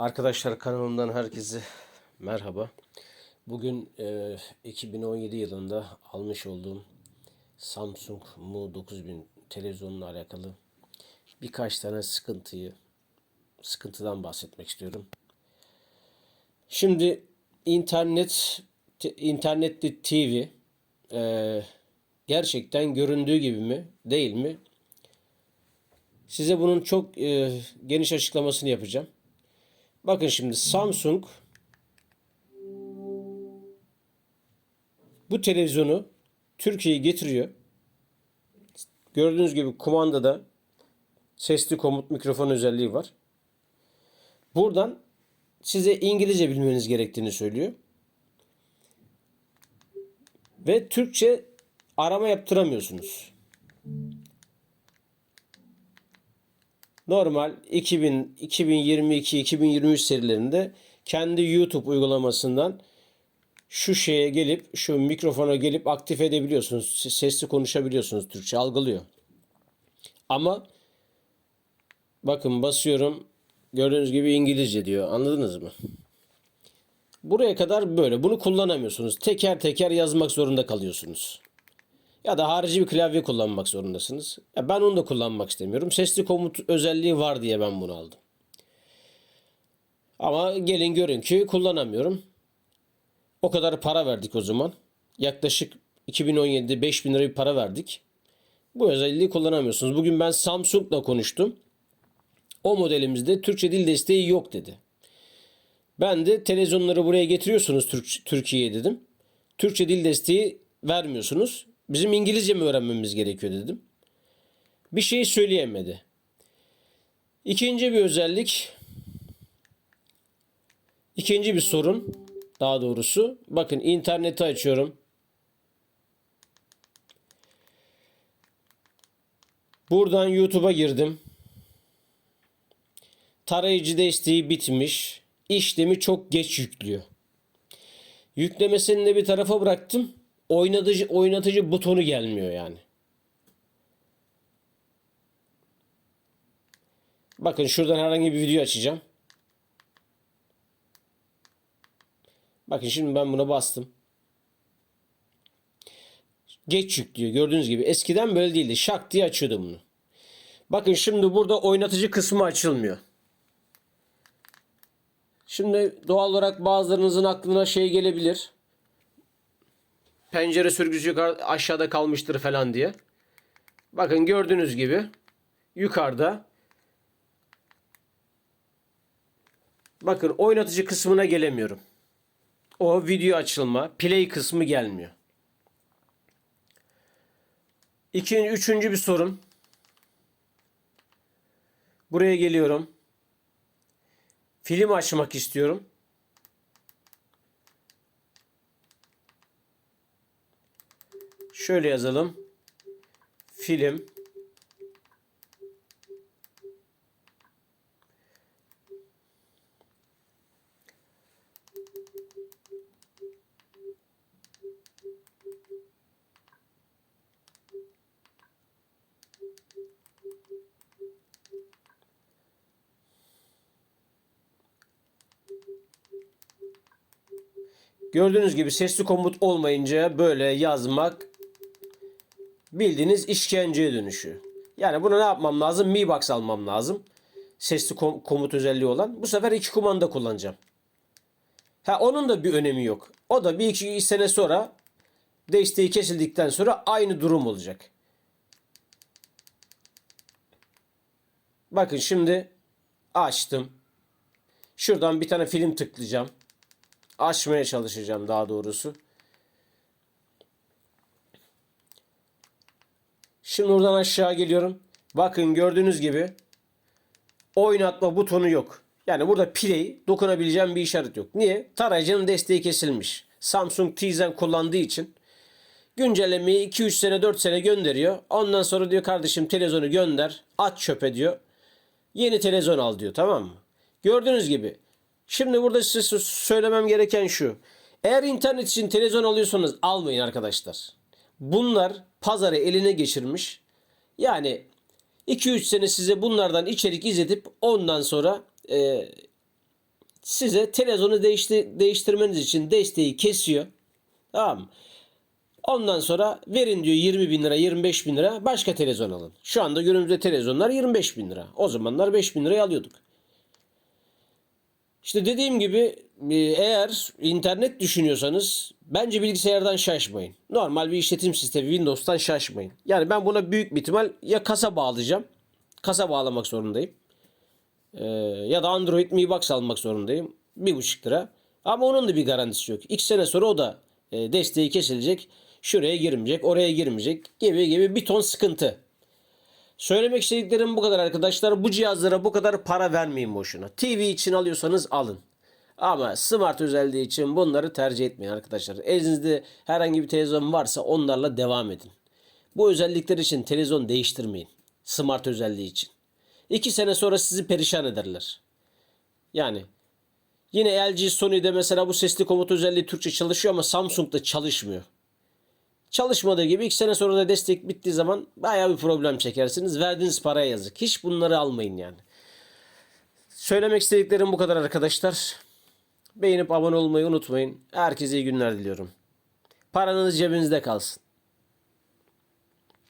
Arkadaşlar kanalımdan herkese merhaba. Bugün e, 2017 yılında almış olduğum Samsung Mu 9000 televizyonla alakalı birkaç tane sıkıntıyı sıkıntıdan bahsetmek istiyorum. Şimdi internet te- internetli TV e, gerçekten göründüğü gibi mi değil mi? Size bunun çok e, geniş açıklamasını yapacağım. Bakın şimdi Samsung bu televizyonu Türkiye'ye getiriyor. Gördüğünüz gibi kumandada sesli komut mikrofon özelliği var. Buradan size İngilizce bilmeniz gerektiğini söylüyor. Ve Türkçe arama yaptıramıyorsunuz. Normal 2000, 2022, 2023 serilerinde kendi YouTube uygulamasından şu şeye gelip şu mikrofona gelip aktif edebiliyorsunuz. Sesli konuşabiliyorsunuz. Türkçe algılıyor. Ama bakın basıyorum. Gördüğünüz gibi İngilizce diyor. Anladınız mı? Buraya kadar böyle. Bunu kullanamıyorsunuz. Teker teker yazmak zorunda kalıyorsunuz. Ya da harici bir klavye kullanmak zorundasınız. Ya ben onu da kullanmak istemiyorum. Sesli komut özelliği var diye ben bunu aldım. Ama gelin görün ki kullanamıyorum. O kadar para verdik o zaman. Yaklaşık 2017'de 5000 lira bir para verdik. Bu özelliği kullanamıyorsunuz. Bugün ben Samsung'la konuştum. O modelimizde Türkçe dil desteği yok dedi. Ben de televizyonları buraya getiriyorsunuz Türk, Türkiye'ye dedim. Türkçe dil desteği vermiyorsunuz. Bizim İngilizce mi öğrenmemiz gerekiyor dedim. Bir şey söyleyemedi. İkinci bir özellik, ikinci bir sorun daha doğrusu. Bakın interneti açıyorum. Buradan YouTube'a girdim. Tarayıcı desteği bitmiş. İşlemi çok geç yüklüyor. Yüklemesini de bir tarafa bıraktım. Oynatıcı oynatıcı butonu gelmiyor yani. Bakın şuradan herhangi bir video açacağım. Bakın şimdi ben buna bastım. Geç yüklüyor gördüğünüz gibi. Eskiden böyle değildi. Şak diye açıyordum bunu. Bakın şimdi burada oynatıcı kısmı açılmıyor. Şimdi doğal olarak bazılarınızın aklına şey gelebilir. Pencere sürgüsü yukarı, aşağıda kalmıştır falan diye. Bakın gördüğünüz gibi yukarıda bakın oynatıcı kısmına gelemiyorum. O video açılma, play kısmı gelmiyor. İkinci, üçüncü bir sorun. Buraya geliyorum. Film açmak istiyorum. Şöyle yazalım. Film. Gördüğünüz gibi sesli komut olmayınca böyle yazmak bildiğiniz işkenceye dönüşüyor. Yani bunu ne yapmam lazım? Mi Box almam lazım. Sesli kom- komut özelliği olan. Bu sefer iki kumanda kullanacağım. Ha onun da bir önemi yok. O da bir iki sene sonra desteği kesildikten sonra aynı durum olacak. Bakın şimdi açtım. Şuradan bir tane film tıklayacağım. Açmaya çalışacağım daha doğrusu. Şimdi oradan aşağı geliyorum. Bakın gördüğünüz gibi oynatma butonu yok. Yani burada play dokunabileceğim bir işaret yok. Niye? Tarayıcının desteği kesilmiş. Samsung Tizen kullandığı için güncellemeyi 2-3 sene 4 sene gönderiyor. Ondan sonra diyor kardeşim televizyonu gönder. At çöpe diyor. Yeni televizyon al diyor tamam mı? Gördüğünüz gibi. Şimdi burada size söylemem gereken şu. Eğer internet için televizyon alıyorsanız almayın arkadaşlar. Bunlar pazarı eline geçirmiş. Yani 2-3 sene size bunlardan içerik izletip ondan sonra e, size televizyonu değişti, değiştirmeniz için desteği kesiyor. Tamam? Ondan sonra verin diyor 20 bin lira 25 bin lira başka televizyon alın. Şu anda günümüzde televizyonlar 25 bin lira. O zamanlar 5 bin liraya alıyorduk. İşte dediğim gibi eğer internet düşünüyorsanız bence bilgisayardan şaşmayın. Normal bir işletim sistemi Windows'tan şaşmayın. Yani ben buna büyük bir ihtimal ya kasa bağlayacağım. Kasa bağlamak zorundayım. Ee, ya da Android Mi Box almak zorundayım. Bir buçuk lira. Ama onun da bir garantisi yok. İki sene sonra o da e, desteği kesilecek. Şuraya girmeyecek, oraya girmeyecek gibi gibi bir ton sıkıntı. Söylemek istediklerim bu kadar arkadaşlar. Bu cihazlara bu kadar para vermeyin boşuna. TV için alıyorsanız alın. Ama smart özelliği için bunları tercih etmeyin arkadaşlar. Elinizde herhangi bir televizyon varsa onlarla devam edin. Bu özellikler için televizyon değiştirmeyin. Smart özelliği için. İki sene sonra sizi perişan ederler. Yani yine LG Sony'de mesela bu sesli komut özelliği Türkçe çalışıyor ama Samsung'da çalışmıyor. Çalışmadığı gibi iki sene sonra da destek bittiği zaman bayağı bir problem çekersiniz. Verdiğiniz paraya yazık. Hiç bunları almayın yani. Söylemek istediklerim bu kadar arkadaşlar. Beğenip abone olmayı unutmayın. Herkese iyi günler diliyorum. Paranız cebinizde kalsın.